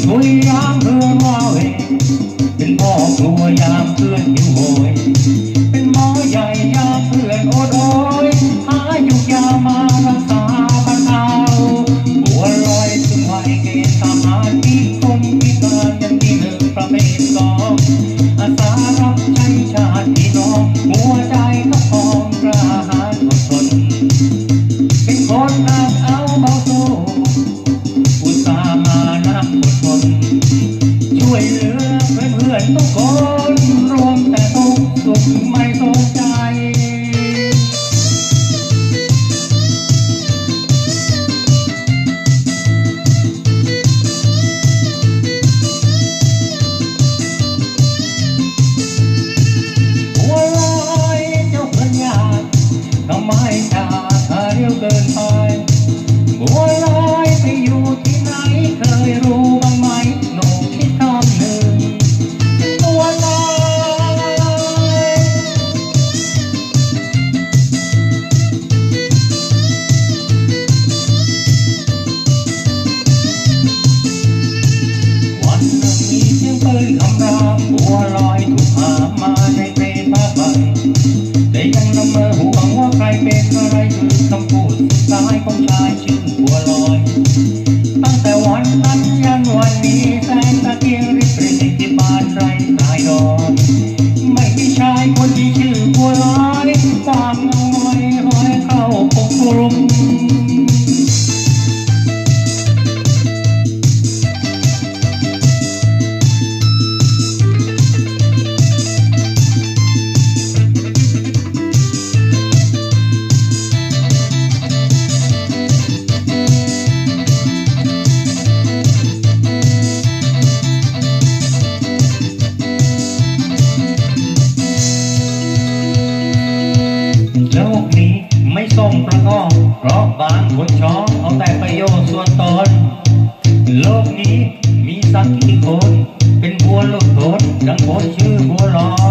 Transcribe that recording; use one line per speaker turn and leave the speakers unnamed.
เป็นเพื่อนคุยยามเพื่อนว่าเวเป็นพ่อครัวยามเพื่อนหิวโหย Stop my ของชายชื่อบัวลอย ตั้งแต่วันนั้นยันวันนี้แสงตะเกียงริบรินที่บ้านไรตายดอกไม่มีชายคนที่ชื่อบัวลอยตามหอยหอยเข้าปกคลุม โลกนี้ไม่ส่งประกอบเพราะบางคนชอบเอาแต่ประโยชน์ส่วนตน โลกนี้มีสักกี่คน เป็นบัวลูกโทนดังโนชื่อบัวลอ